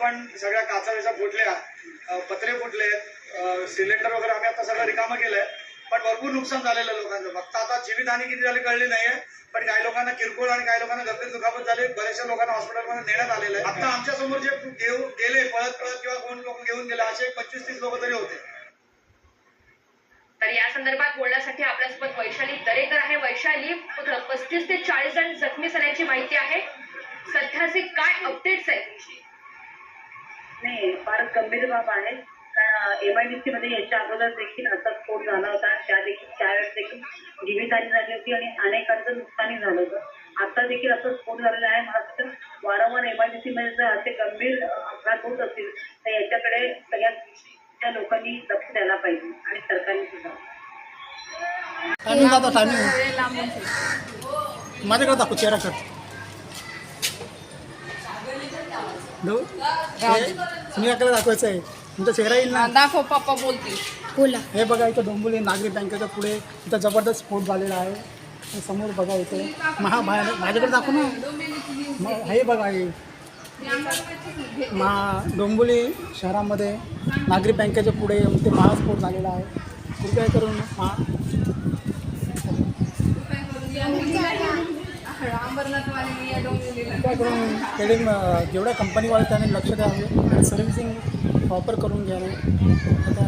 पण सगळ्या काचा विचा फुटल्या पत्रे फुटले सिलेंडर वगैरे आम्ही आता सगळं रिकामं केलंय. पण भरपूर नुकसान झालेलं लोकांचं. फक्त आता जीवितहानी किती झाली कळली नाहीये पण काही लोकांना किरकोळ आणि काही लोकांना गंभीर दुखापत झाली बऱ्याचशा लोकांना हॉस्पिटलमध्ये नेण्यात आलेलं आहे. आता आमच्यासमोर जे घेऊन गेले पळत पळत किंवा कोण लोक घेऊन गेले असे पंचवीस तीस लोक तरी होते. तर या संदर्भात बोलण्यासाठी आपल्यासोबत वैशाली दरेकर आहे. वैशाली पस्तीस ते चाळीस जण जखमी झाल्याची माहिती आहे. सध्याचे काय अपडेट्स आहेत नाही फार गंभीर बाब आहे. कारण एमआयडीसी मध्ये याच्या अगोदर देखील असा स्फोट झाला होता त्या देखील त्यावेळेस देखील जीवितहानी झाली होती आणि अनेकांचं नुकसानही झालं होतं. आता देखील असं स्फोट झालेला आहे. मला वाटतं वारंवार एमआयडीसी मध्ये जर असे गंभीर अपघात होत असतील तर याच्याकडे सगळ्या त्या लोकांनी लक्ष द्यायला पाहिजे आणि सरकारने सुद्धा. माझ्याकडे दाखव चेहरा सुनीलाकडे दाखवायचं आहे. तुमचा चेहरा येईल ना? दाखव पप्पा बोलतील. बोला. हे बघा इथं डोंबिवली नागरी बँकेच्या पुढे इथं जबरदस्त स्फोट झालेला आहे. समोर बघा इथे. महा माझ्याकडे दाखव ना. मग हे बघा हे. महा डोंबिवली शहरामध्ये नागरी बँकेच्या पुढे इथे महास्फोट झालेला आहे. कृपया करून महा अंबरनाथवाले या करून जेवढ्या कंपनीवाले त्याने लक्ष द्यावे सर्व्हिसिंग प्रॉपर करून घ्यावे. आता